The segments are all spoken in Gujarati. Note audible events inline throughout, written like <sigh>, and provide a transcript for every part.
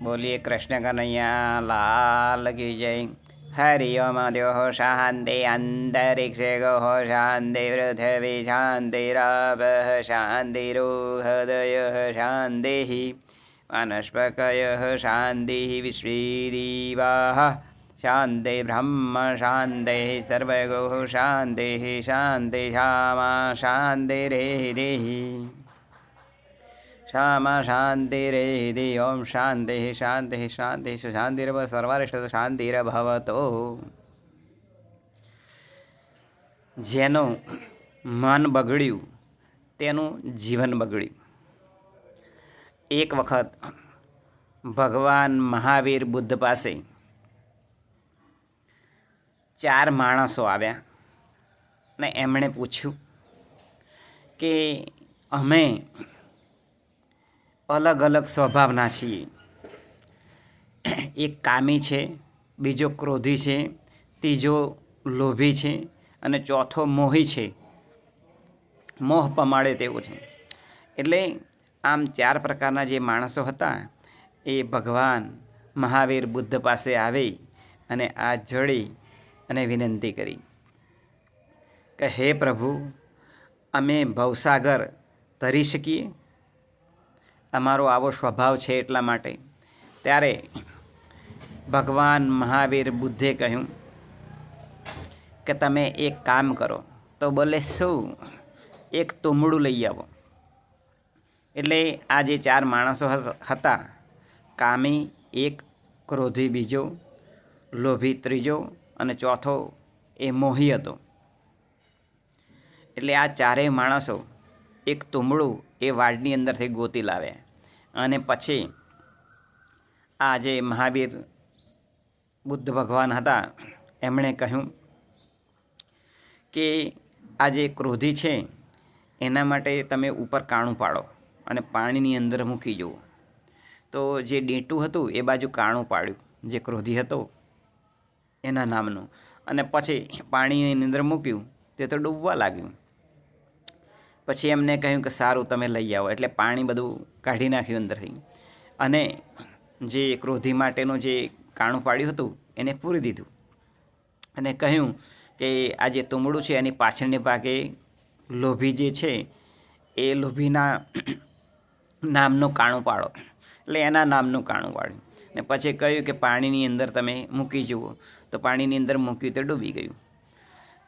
બોલીએ કૃષ્ણ કનૈયા, લાલ કી જય. હરિ ઓમ દ્યો શાંતિ, અંતરિક્ષે ગો શાંતિ, પૃથ્વી શાંતિ, રાવ શાંતિ વનસ્પતય શાંતિ વનસ્પકય શાંતિ, બ્રહ્મ શાંતિ, સર્વગો શાંતિ શાંતિ શ્યામા શાંતિરેરિ શામા શાંતિરેધિ ઓમ શાંતિ શાંતિ શાંતિ શાંતિરવ સર્વારિષ્ટ શાંતિરભવતો। જેનું મન બગડ્યું, તેનું જીવન બગડ્યું. એક વખત ભગવાન મહાવીર બુદ્ધ પાસે ચાર માણસો આવ્યા ને એમણે પૂછ્યું કે અમે અલગ અલગ સ્વભાવના છીએ. એક કામી છે, બીજો ક્રોધી છે, ત્રીજો લોભી છે અને ચોથો મોહી છે. મોહ પમાડે તેવો છે. એટલે આમ ચાર પ્રકારના જે માણસો હતા, એ ભગવાન, મહાવીર, બુદ્ધ પાસે આવી અને આ જડી અને વિનંતી કરી કે, હે પ્રભુ, અમે ભવસાગર તરી શકીએ? અમારો આવો સ્વભાવ છે એટલા માટે. ત્યારે ભગવાન મહાવીર બુદ્ધે કહ્યું કે તમે એક કામ કરો, તો બોલે શું? એક તુમડું લઈ આવો. એટલે આ જે ચાર માણસો હતા, કામી એક ક્રોધી બીજો, લોભી ત્રીજો અને ચોથો એ મોહી હતો. એટલે આ ચારેય માણસો એક તુમડું એ વાડની અંદરથી ગોતી લાવે. અને પછી આ જે મહાવીર બુદ્ધ ભગવાન હતા, એમણે કહ્યું કે આ જે ક્રોધી છે, એના માટે તમે ઉપર કાણું પાડો અને પાણીની અંદર મૂકી જુઓ. તો જે ડેટું હતું, એ બાજુ કાણું પાડ્યું, જે ક્રોધી હતો, એના નામનું. અને પછી પાણીની અંદર મૂક્યું, તે તો ડૂબવા લાગ્યું. પછી એમને કહ્યું કે સારું, તમે લઈ આવો. એટલે પાણી બધું કાઢી નાખ્યું અંદરથી. અને જે ક્રોધી માટેનું જે કાણું પાડ્યું હતું, એને પૂરી દીધું. અને કહ્યું કે આ જે તુમડું છે, એની પાછળની ભાગે લોભી જે છે, એ લોભીના <clears throat> નામનું કાણું પાડો. એટલે એના નામનું કાણું પાડ્યું. ને પછી કહ્યું કે પાણીની અંદર તમે મૂકી જુઓ. તો પાણીની અંદર મૂક્યું તે ડૂબી ગયું.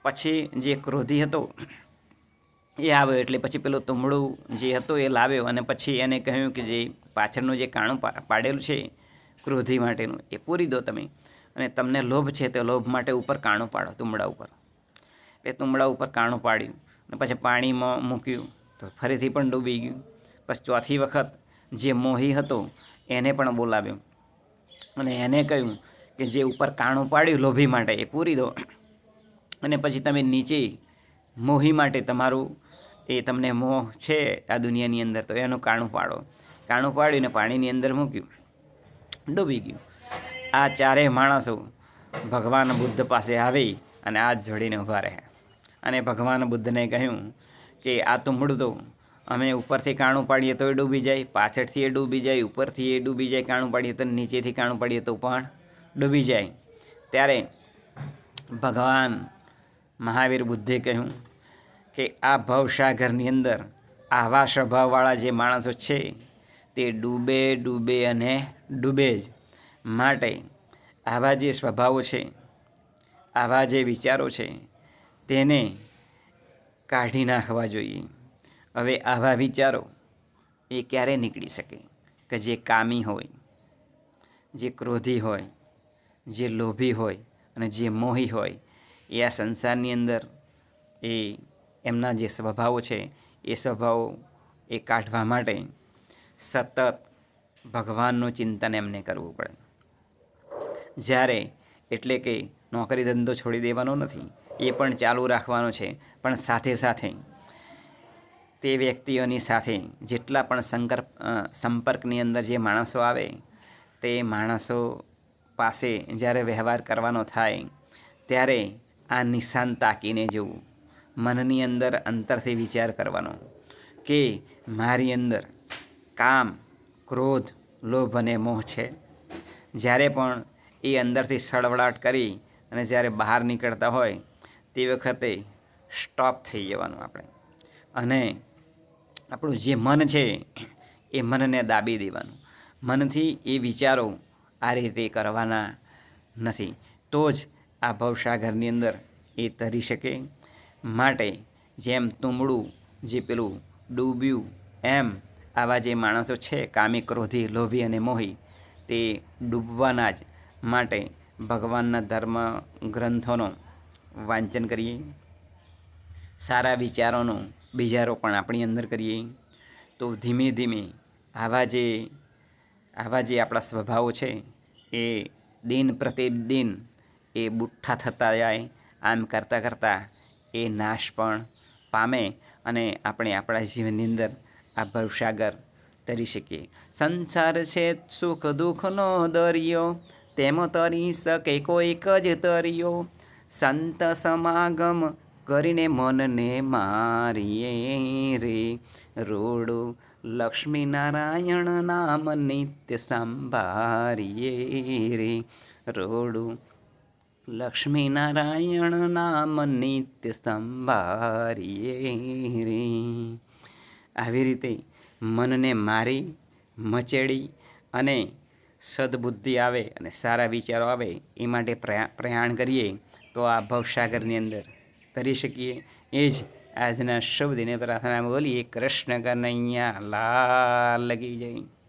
પછી જે ક્રોધી હતો એ આવ્યો એટલે પછી પેલું તુમડું જે હતો એ લાવ્યો અને પછી એને કહ્યું કે જે પાછળનું જે કાણું પાડેલું છે ક્રોધી માટેનું, એ પૂરી દો તમે. અને તમને લોભ છે તે લોભ માટે ઉપર કાણું પાડો તુમડા ઉપર. એટલે તુમડા ઉપર કાણું પાડ્યું અને પછી પાણીમાં મૂક્યું તો ફરીથી પણ ડૂબી ગયું. પછી ચોથી વખત જે મોહી હતો એને પણ બોલાવ્યો અને એને કહ્યું કે જે ઉપર કાણું પાડ્યું લોભી માટે, એ પૂરી દો. અને પછી તમે નીચે મોહી માટે તમારું એ તમને મોહ છે આ દુનિયાની અંદર, તો એનું કાણું પાડો. કાણું પાડીને પાણીની અંદર મૂક્યું. ડૂબી ગયું. આ ચારેય માણસો ભગવાન બુદ્ધ પાસે આવી અને હાથ જોડીને ઊભા રહ્યા. અને ભગવાન બુદ્ધને કહ્યું કે, આ તો અમે ઉપરથી કાણું પાડીએ તો એ ડૂબી જાય, પાછળથી એ ડૂબી જાય, ઉપરથી એ ડૂબી જાય, કાણું પાડીએ તો નીચેથી કાણું પાડીએ તો પણ ડૂબી જાય. ત્યારે ભગવાન મહાવીર બુદ્ધે કહ્યું કે આ ભવસાગરની અંદર આવા સ્વભાવવાળા જે માણસો છે, તે ડૂબે ડૂબે અને ડૂબે જ માટે આવા જે સ્વભાવો છે, આવા જે વિચારો છે, તેને કાઢી નાખવા જોઈએ. હવે આવા વિચારો એ ક્યારે નીકળી શકે? કે જે કામી હોય, જે ક્રોધી હોય, જે લોભી હોય અને જે મોહી હોય એ આ સંસારની અંદર એ એમના જે સ્વભાવો છે, એ સ્વભાવો એ કાઢવા માટે સતત ભગવાનનું ચિંતન એમને કરવું પડે. જ્યારે એટલે કે નોકરી ધંધો છોડી દેવાનો નથી, એ પણ ચાલુ રાખવાનો છે, પણ સાથે સાથે તે વ્યક્તિઓની સાથે જેટલા પણ સંકર સંપર્કની અંદર જે માણસો આવે, તે માણસો પાસે જ્યારે વ્યવહાર કરવાનો થાય, ત્યારે આ નિશાન તાકીને જોવું મનની અંદર અંતરથી વિચાર કરવાનો કે મારી અંદર કામ, ક્રોધ, લોભ અને મોહ છે. જ્યારે પણ એ અંદરથી સળવળાટ કરી અને જ્યારે બહાર નીકળતા હોય તે વખતે સ્ટોપ થઈ જવાનું આપણે. અને આપણું જે મન છે એ મનને દાબી દેવાનું. મનથી એ વિચારો આ રીતે કરવાના નથી. તો જ આ ભવસાગરની અંદર એ તરી શકે માટે જેમ તુંબડું જે પેલું ડૂબ્યું, એમ આવા જે માણસો છે, કામી ક્રોધી, લોભી અને મોહી, તે ડૂબવાના જ માટે ભગવાનના ધર્મ ગ્રંથોનો વાંચન કરીએ. સારા વિચારોનું બીજારોપણ આપણી અંદર કરીએ. તો ધીમે ધીમે આવા જે આવા જે આપણા સ્વભાવો છે, એ દિન પ્રતિદિન એ બુઠ્ઠા થતા જાય, આમ કરતાં કરતાં એ નાશ પણ પામે અને આપણે આપણા જીવનની અંદર આ ભવસાગર તરી શકીએ. સંસાર છે સુખ દુઃખનો દરિયો, તેમ તરી શકે કોઈક જ તરિયો. સંત સમાગમ કરીને મનને મારીએ રે. રોડું લક્ષ્મીનારાયણ નામ નિત્ય સંભારીએ રે. રોડું લક્ષ્મીનારાયણ નામ નિત્ય સંભારીએ રે આવી રીતે મનને મારી, મચેડી અને સદબુદ્ધિ આવે અને સારા વિચારો આવે એ માટે પ્રયા, પ્રયાણ કરીએ તો આ ભવસાગરની અંદર તરી શકીએ. એ જ આજના શુભ દિને પ્રાર્થના બોલીએ, કૃષ્ણ કનૈયા, લાલ લગી જાય.